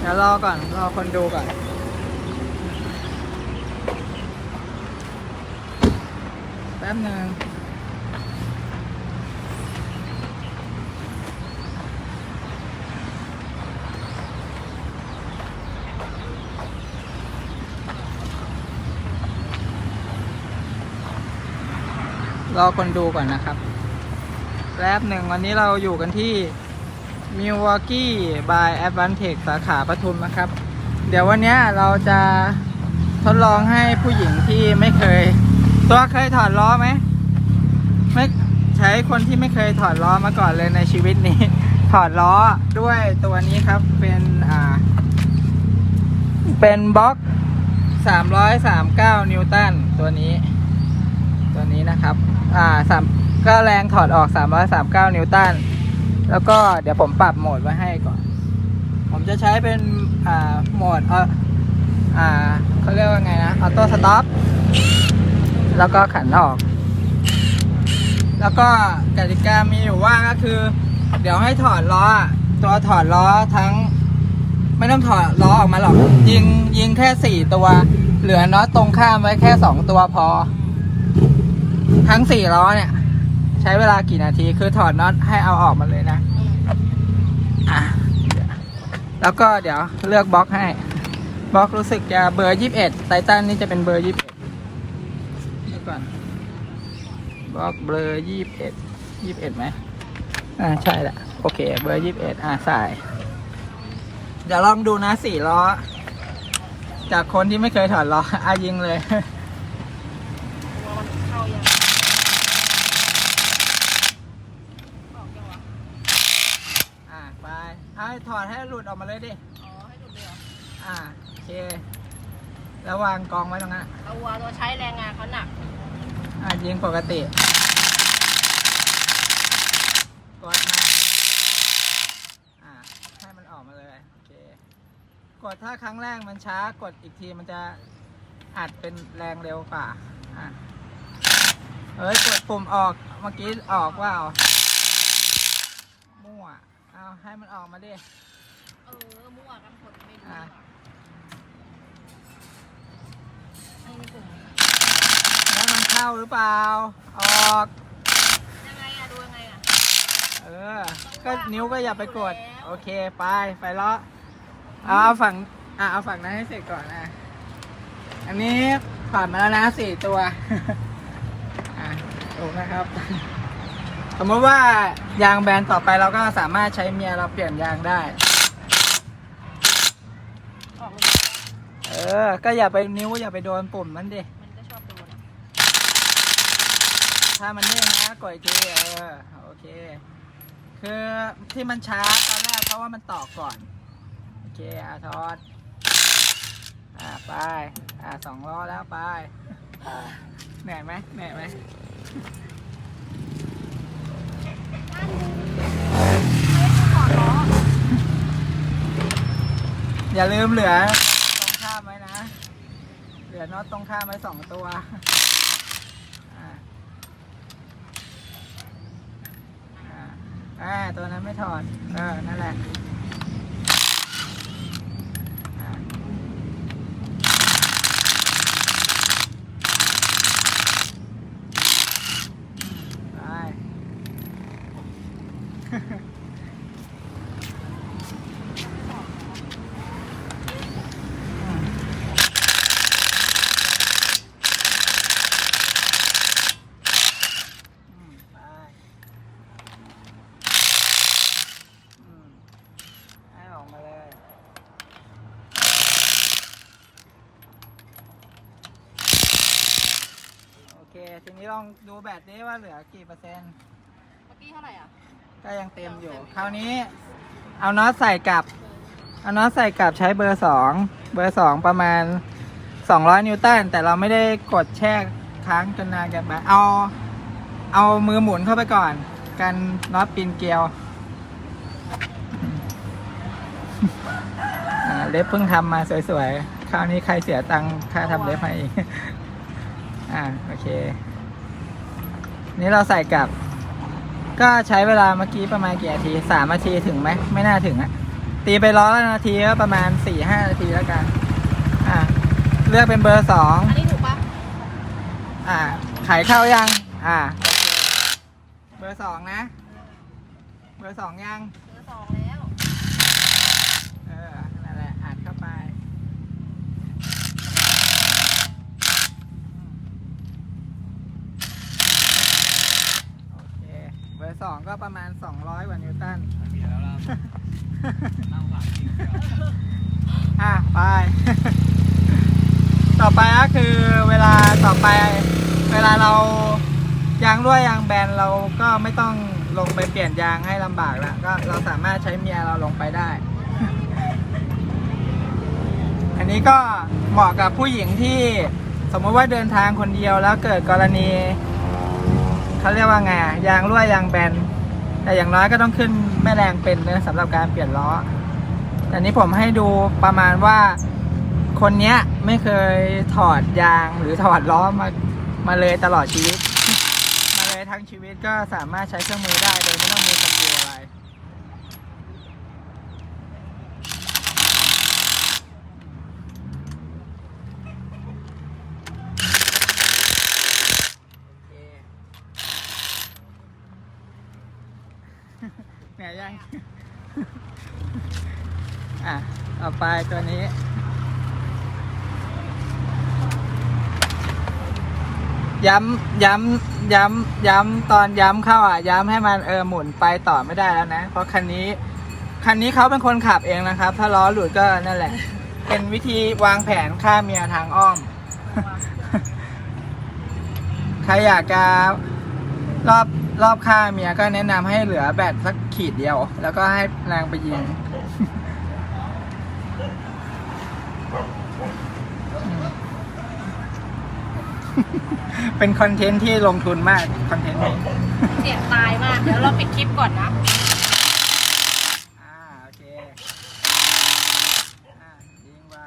เดี๋ยวรอก่อน รอคนดูก่อน แป๊บหนึ่งรอคนดูก่อนนะครับ แป๊บหนึ่งวันนี้เราอยู่กันที่ Milwaukee by Advantage สาขาปทุมนะครับ เดี๋ยววันนี้เราจะทดลองให้ผู้หญิงที่ไม่เคย ตัวเคยถอดล้อไหมไม่ใช้คนที่ไม่เคยถอดล้อมาก่อนเลยในชีวิตนี้ ถอดล้อด้วยตัวนี้ครับเป็นอ่า เป็นบล็อก 339 นิวตันตัวนี้ ตัวนี้นะครับ อ่าสามก็แรงถอดออก 339 นิวตัน แล้วก็เดี๋ยวผมปรับโหมดไว้ให้ก่อน ผมจะใช้เป็นอ่าโหมดเอออ่าเขาเรียกว่าไงนะออโต้สต็อปแล้วก็ขันออก แล้วก็กติกามีอยู่ว่าก็คือ เดี๋ยวให้ถอดล้อตัวถอดล้อทั้ง ไม่ต้องถอดล้อออกมาหรอก ยิงยิงแค่สี่ตัว เหลือน็อตตรงข้ามไว้แค่สองตัวพอ ทั้งสี่ล้อเนี่ย ใช้เวลากี่นาทีคือถอดน็อตให้เอาออกมาเลยนะอะแล้วก็เดี๋ยวเลือกบล็อกให้ บล็อกรู้สึกจะเบอร์ยี่สิบเอ็ดไททันนี่จะเป็นเบอร์ยี่สิบเอ็ดเดี๋ยวก่อนบล็อกเบอร์ยี่สิบเอ็ดยี่สิบเอ็ดไหมอ่าใช่ละโอเค เบอร์ยี่สิบเอ็ดอ่าใส่เดี๋ยวลองดูนะสี่ล้อ จากคนที่ไม่เคยถอดล้ออายิงเลย ตัวมันเข้ายังออกยังวะ อ่าไปเอา ให้ถอดให้หลุดออกมาเลยดิ อ๋อ ให้ดูเลยเหรออ่าโอเค แล้ววางกองไว้ตรงนั้นตัวตัวใช้แรงงานเขาหนัก อ่ายิงปกติ กดมาอ่าให้มันออกมาเลยโอเคกดถ้าครั้งแรกมันช้ากดอีกทีมันจะอัดเป็นแรงเร็วกว่าอะเฮ้ยกดปุ่มออกเมื่อกี้ออกว่ามั่วเอา ให้มันออกมาดิ เออมั่วกันคนไม่รู้อะ ไอ้นี่กลุ่มแล้วมันเข้าหรือเปล่า ออก ยังไงอะดูยังไงอะเออ ก็นิ้วก็อย่าไปกด โอเค ไป ไปเลาะเอาเอาฝั่ง อะ เอาฝั่งนั้นให้เสร็จก่อนนะ อันนี้ผ่านมาแล้วนะสี่ตัว อะถูกนะครับ สมมติว่ายางแบนต่อไปเราก็สามารถใช้เมียเราเปลี่ยนยางได้ ออกเลยเออ ก็อย่าไปนิ้วอย่าไปโดนปุ่มมันดิ มันก็ชอบโดนถ้ามันเด้งนะกดอีกทีเออโอเค คือที่มันช้าตอนแรกเพราะว่ามันต่อก่อน โอเคอาทอดอ่าไป อ่าสองล้อแล้วไปเหนื่อยไหมเหนื่อยไหม อย่าลืมเหลือตรงข้ามไว้นะ เหลือน็อตตรงข้ามไว้สองตัวอ่าอ่าอ่าตัวนั้นไม่ถอด เออ นั่นแหละอ่าไป อืมไป อืมให้ออกมาเลย โอเค ทีนี้ลองดูแบตนี้ว่าเหลือกี่เปอร์เซ็นต์ เมื่อกี้เท่าไหร่อะ ก็ยังเต็มอยู่ คราวนี้ เอาน็อตใส่กลับ เอาน็อตใส่กลับใช้เบอร์สองเบอร์สองประมาณ200นิวตันแต่เราไม่ได้กดแช่ค้างจนนานเกันไปเอาเอามือหมุนเข้าไปก่อน กันน็อตปีนเกลียวเล็บเพิ่งทำมาสวยๆ คราวนี้ใครเสียตังค่าทำเล็บให้อีก อ่า โอเค นี่เราใส่กลับ ก็ใช้เวลาเมื่อกี้ประมาณกี่นาทีสามนาทีถึงไหมไม่น่าถึงอะตีตีไปร้อยละนาทีก็ประมาณสี่ห้านาทีแล้วกัน อ่า เลือกเป็นเบอร์สองอันนี้ถูกปะอ่าไขเข้ายัง อ่าโอเคเบอร์สองนะ เบอร์สองยัง เบอร์สองแล้ว เออ นั่นแหละอัดเข้าไป โอเค เบอร์ สองก็ประมาณ 200กว่านิวตันอะไป ต่อไปก็คือเวลาต่อไป เวลาเรายางรั่วยางแบนเราก็ไม่ต้องลงไปเปลี่ยนยางให้ลำบากแล้วก็เราสามารถใช้เมียเราลงไปได้ อันนี้ก็เหมาะกับผู้หญิงที่สมมติว่าเดินทางคนเดียวแล้วเกิดกรณี เขาเรียกว่าไงยางรั่วยางแบน แต่อย่างน้อยก็ต้องขึ้นแม่แรงเป็นเนื้อะสำหรับการเปลี่ยนล้อแต่นี้ผมให้ดูประมาณว่าคนเนี้ยไม่เคยถอดยางหรือถอดล้อมามาเลยตลอดชีวิต มาเลยทั้งชีวิตก็สามารถใช้เครื่องมือได้โดยไม่ต้องมีสกิลอะไร โอเค เหนื่อ ยยัง อะต่อไปตัวนี้ ย้ำ ย้ำ ย้ำ ย้ำ ตอนย้ำเข้าอะ ย้ำให้มันเออหมุนไปต่อไม่ได้แล้วนะ เพราะคันนี้ คันนี้เขาเป็นคนขับเองนะครับ ถ้าล้อหลุดก็นั่นแหละ เป็นวิธีวางแผนฆ่าเมียทางอ้อม ใครอยากจะรอบ รอบข้าเมียก็แนะนำให้เหลือแบตสักขีดเดียว แล้วก็ให้แรงไปยิง เป็นคอนเทนต์ที่ลงทุนมาก คอนเทนต์นี้ เสียงตายมาก เดี๋ยวเราปิดคลิปก่อนนะ อ่า โอเค อ่ายิงไว้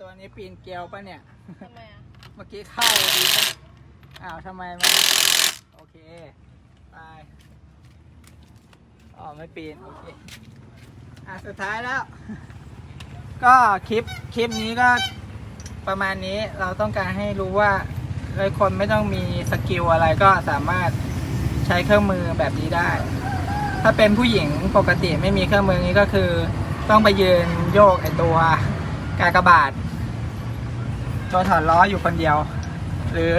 ตัว นี้ปีนเกลียวปะเนี่ย ทำไมอะเมื่อกี้เข้าดีนะอ้าวทำไมมันโอเคไปอ๋อไม่ปีนโอเคอะสุดท้ายแล้ว ก็คลิปคลิปนี้ก็ประมาณนี้เราต้องการให้รู้ว่าเลยคนไม่ต้องมีสกิลอะไรก็สามารถใช้เครื่องมือแบบนี้ได้ ถ้าเป็นผู้หญิงปกติไม่มีเครื่องมือนี้ก็คือ ต้องไปยืนโยกไอตัวกากบาท ตัวถอดล้ออยู่คนเดียว หรือ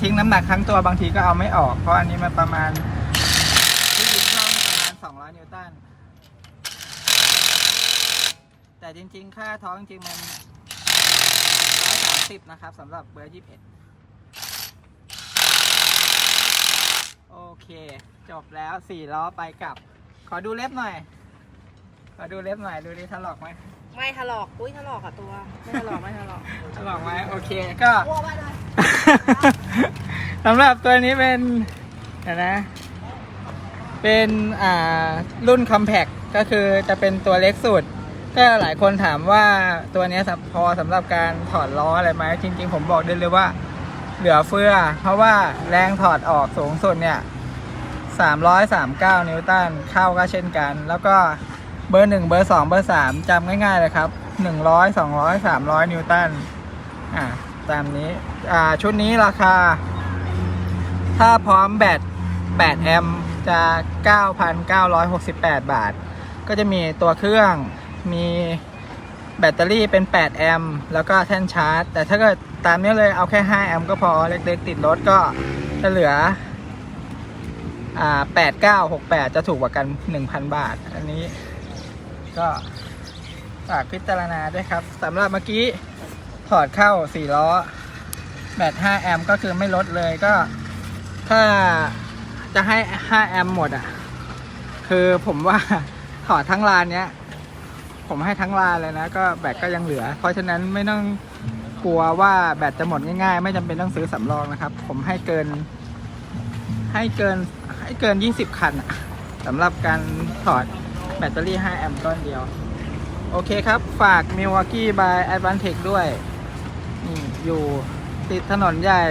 ทิ้งน้ำหนักทั้งตัวบางทีก็เอาไม่ออก เพราะอันนี้มันประมาณที่ยิงเข้าประมาณ 200 นิวตัน แต่จริงๆ ค่าท้องจริงมัน 130 นะครับสำหรับเบอร์ 21 โอเค จบแล้ว 4 ล้อไปกลับ ขอดูเล็บหน่อย ขอดูเล็บหน่อย ดูดิถลอกไหม ไม่ถลอก อุ้ยถลอกอะตัว ไม่ถลอกไม่ถลอก ถลอกไหมโอเคก็กลัวไปเลยสำหรับตัวนี้เป็นเดี๋ยวนะ เป็นอ่ารุ่น Compact ก็คือจะเป็นตัวเล็กสุด ก็หลายคนถามว่าตัวเนี้ยสำพอสำหรับการถอดล้ออะไรไหมจริง ๆ ผมบอกได้เลยว่า เหลือเฟือ เพราะว่าแรงถอดออกสูงสุดเนี่ย339 นิวตันเข้าก็เช่นกัน แล้วก็ เบอร์1เบอร์2เบอร์3จำง่ายๆเลยครับ100 200 300นิวตันอ่าตามนี้อ่าชุดนี้ราคา ถ้าพร้อมแบต8แอมจะ 9,968 บาท ก็จะมีตัวเครื่องมีแบตเตอรี่เป็น 8 แอมป์แล้วก็แท่นชาร์จ แต่ถ้าเกิดตามนี้เลยเอาแค่ 5 แอมป์ก็พอเล็กๆ ติดรถก็จะเหลืออ่า8968 จะถูกกว่ากัน 1,000 บาท อันนี้ ก็ฝากพิจารณาด้วยครับสำหรับเมื่อกี้ถอดเข้า4ล้อ แบต 5 แอมป์ก็คือไม่ลดเลยก็ ถ้าจะให้ 5 แอมป์หมดอะ คือผมว่าถอดทั้งลานเนี้ย ผมให้ทั้งลานเลยนะ ก็แบตก็ยังเหลือ เพราะฉะนั้นไม่ต้องกลัวว่าแบตจะหมดง่ายๆ ไม่จำเป็นต้องซื้อสำรองนะครับ ผมให้เกิน ให้เกินให้เกิน 20 คันสำหรับการถอด แบตเตอรี่ 5 แอมป์ต้นเดียว โอเคครับ ฝาก Milwaukee by Advantech ด้วยนี่อยู่ติดถนนใหญ่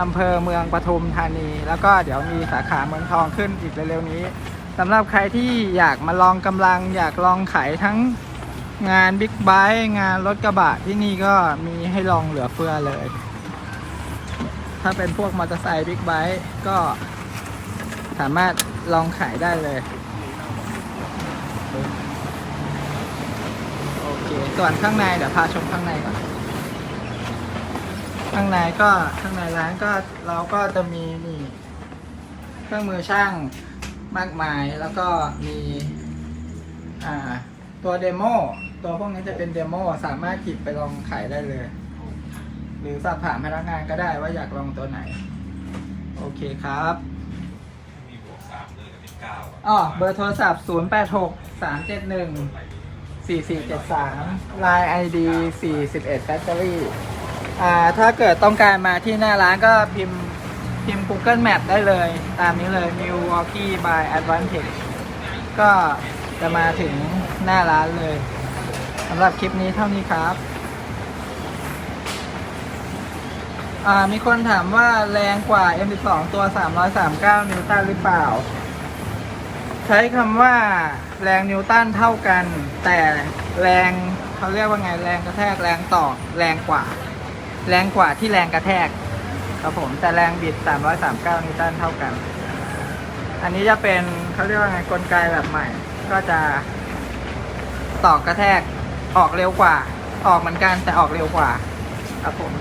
อำเภอเมืองปทุมธานี แล้วก็เดี๋ยวมีสาขาเมืองทองขึ้นอีกเร็วๆนี้สำหรับใครที่อยากมาลองกำลังอยากลองขายทั้งงานบิ๊กไบค์งานรถกระบะที่นี่ก็มีให้ลองเหลือเฟือเลย ถ้าเป็นพวกมอเตอร์ไซค์บิ๊กไบค์ก็สามารถลองขายได้เลย โอเค ส่วนข้างในเดี๋ยวพาชมข้างในก่อน ข้างในก็ข้างในร้านก็เราก็จะมีนี่เครื่องมือช่างมากมายแล้วก็มีอ่าตัวเดโมตัวพวกนี้จะเป็นเดโมสามารถหยิบไปลองขายได้เลย หรือสอบถามพนักงานก็ได้ว่าอยากลองตัวไหน โอเคครับมีบวกสามเลยกับเป็นเก้าอะอ๋อเบอร์โทรศัพท์ 0 8 6 3 7 1 4473 Line ID 41 Factory อ่าถ้าเกิดต้องการมาที่หน้าร้านก็พิมพ์พิมพ์ Google Map ได้เลย ตามนี้เลย Milwaukee by Advantage ก็จะมาถึงหน้าร้านเลยสำหรับคลิปนี้เท่านี้ครับอ่ามีคนถามว่าแรงกว่า M12 ตัว 339 นิวตันหรือเปล่า ใช้คำว่าแรงนิวตันเท่ากัน แต่แรงเขาเรียกว่าไงแรงกระแทกแรงต่อแรงกว่า แรงกว่าที่แรงกระแทกครับผมแต่แรงบิด 339 นิวตันเท่ากัน อันนี้จะเป็นเขาเรียกว่าไงกลไกแบบใหม่ ก็จะต่อกระแทกออกเร็วกว่า ออกเหมือนกันแต่ออกเร็วกว่าครับผม